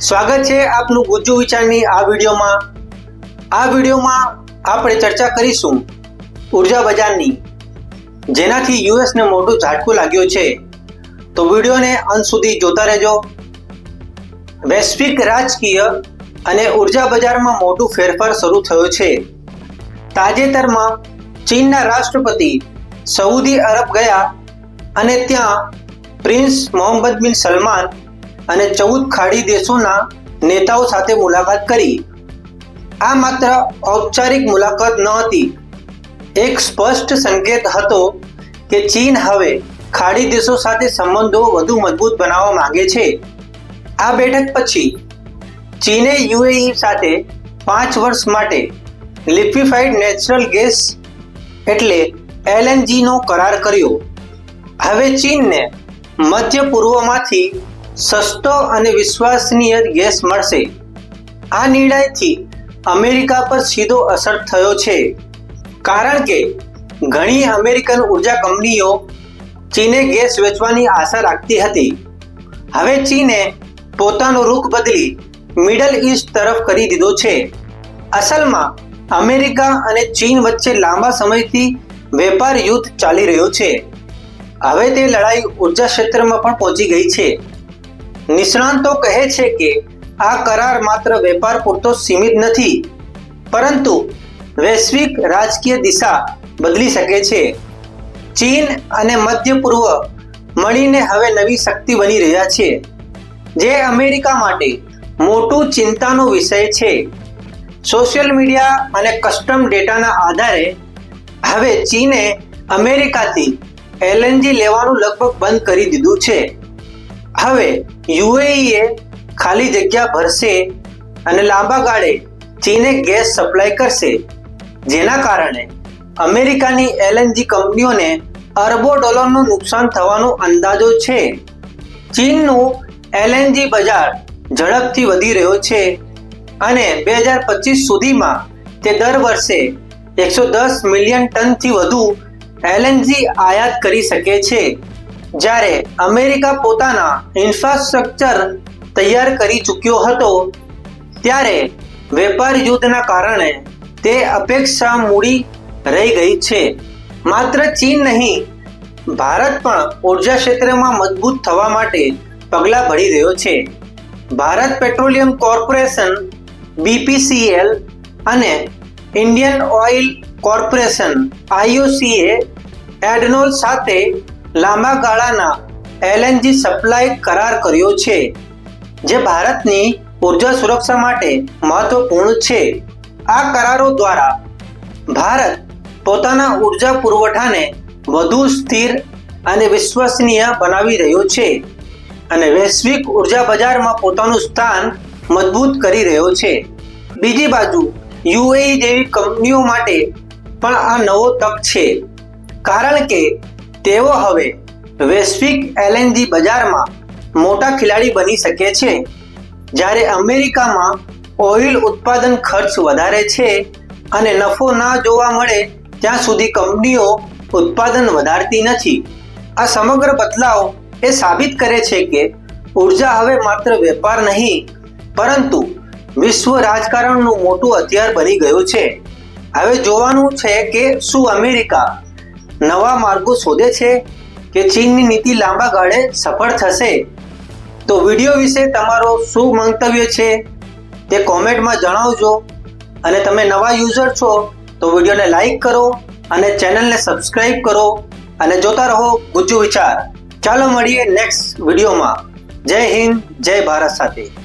સ્વાગત છે આપનું ગુજ્જુ વિચારની આ વિડીયોમાં. આ વિડીયોમાં આપણે ચર્ચા કરીશું ઊર્જા બજારની, જેનાથી યુએસને મોટું ઝાટકું લાગ્યું છે. તો વિડીયોને અંત સુધી જોતા રહેજો. વૈશ્વિક રાજકીય અને ઊર્જા બજારમાં મોટું ફેરફાર શરૂ થયો છે. તાજેતરમાં ચીનના રાષ્ટ્રપતિ સઉદી અરબ ગયા અને ત્યાં પ્રિન્સ મોહમ્મદ બિન સલમાન અને ચૌદ ખાડી દેશોના નેતાઓ સાથે મુલાકાત કરી. આ માત્ર ઔપચારિક મુલાકાત ન હતી. એક સ્પષ્ટ સંકેત હતો કે ચીન હવે ખાડી દેશો સાથે સંબંધો વધુ મજબૂત બનાવવા માંગે છે. આ બેઠક પછી ચીને યુએઈ સાથે પાંચ વર્ષ માટે લિક્વિફાઈડ નેચરલ ગેસ એટલે એલએનજીનો કરાર કર્યો. હવે ચીનને મધ્ય પૂર્વમાંથી સસ્તો અને વિશ્વસનીય ગેસ મળશે. આ નિર્ણયથી અમેરિકા પર સીધો અસર થયો છે. કારણ કે ઘણી અમેરિકન ઊર્જા કંપનીઓ ચીને ગેસ વેચવાની આશા રાખતી હતી. હવે ચીને પોતાનો રૂખ બદલી મિડલ ઈસ્ટ તરફ કરી દીધો છે. અસલમાં અમેરિકા અને ચીન વચ્ચે લાંબા સમયથી વેપાર યુદ્ધ ચાલી રહ્યો છે. હવે તે લડાઈ ઊર્જા ક્ષેત્રમાં પણ પહોંચી ગઈ છે. નિષ્ણાંતો કહે છે કે આ કરાર માત્ર વેપાર પૂરતો સીમિત નથી, પરંતુ વૈશ્વિક રાજકીય દિશા બદલી શકે છે. ચીન અને મધ્ય પૂર્વ મળીને હવે નવી શક્તિ બની રહ્યા છે, જે અમેરિકા માટે મોટું ચિંતાનો વિષય છે. સોશિયલ મીડિયા અને કસ્ટમ ડેટાના આધારે હવે ચીને અમેરિકાથી એલએનજી લેવાનું લગભગ બંધ કરી દીધું છે. હવે યુએઈએ ખાલી જગ્યા ભરશે અને લાંબા ગાળે ચીને ગેસ સપ્લાય કરશે, જેના કારણે અમેરિકાની એલએનજી કંપનીઓને અરબો ડોલરનું નુકસાન થવાનો અંદાજો છે. ચીનનું એલએનજી બજાર ઝડપથી વધી રહ્યો છે અને બે હજાર પચીસ સુધીમાં તે દર વર્ષે એકસો દસ મિલિયન ટનથી વધુ એલએનજી આયાત કરી શકે છે. જ્યારે અમેરિકા પોતાના ઇન્ફ્રાસ્ટ્રક્ચર તૈયાર કરી ચૂક્યો હતો, ત્યારે વેપાર યુદ્ધના કારણે તે અપેક્ષા મૂડી રહી ગઈ છે. માત્ર ચીન નહીં, ભારત પણ ઊર્જા ક્ષેત્રમાં મજબૂત થવા માટે પગલાં ભરી રહ્યો છે. ભારત પેટ્રોલિયમ કોર્પોરેશન બીપીસીએલ અને ઇન્ડિયન ઓઇલ કોર્પોરેશન આઈઓસીએ એડનોલ સાથે લાંબા ગાળાના એલએનજી સપ્લાય કરાર કર્યો છે, જે ભારતની ઊર્જા સુરક્ષા માટે મહત્વપૂર્ણ છે. આ કરારો દ્વારા ભારત પોતાના ઊર્જા પુરવઠાને વધુ સ્થિર અને વિશ્વસનીય બનાવી રહ્યો છે અને વૈશ્વિક ઊર્જા બજારમાં પોતાનું સ્થાન મજબૂત કરી રહ્યો છે. બીજી બાજુ, યુએઈ જેવી કંપનીઓ માટે પણ આ નવો તક છે. કારણ કે તેઓ હવે વૈશ્વિક એલએનજી બજારમાં મોટા ખેલાડી બની શકે છે. જ્યારે અમેરિકામાં ઓઇલ ઉત્પાદન ખર્ચ વધારે છે અને નફો ના જોવા મળે, ત્યાં સુધી કંપનીઓ ઉત્પાદન વધારતી નથી. આ સમગ્ર બદલાવ એ સાબિત કરે છે કે ઊર્જા હવે માત્ર વેપાર નહીં, પરંતુ વિશ્વ રાજકારણનું મોટું હથિયાર બની ગયું છે. હવે જોવાનું છે કે શું અમેરિકા નવા માર્ગો શોધે છે કે ચીનની નીતિ લાંબા ગાળે સફળ થશે? તો વીડિયો વિશે તમારો શું મંતવ્ય છે? તે કોમેન્ટમાં જણાવજો. અને તમે નવા યુઝર છો, તો વિડીયોને લાઈક કરો અને ચેનલને સબસ્ક્રાઈબ કરો અને જોતા રહો ગુજ્જુ વિચાર. ચાલો મળીએ નેક્સ્ટ વિડીયોમાં. જય હિન્દ, જય ભારત સાથે.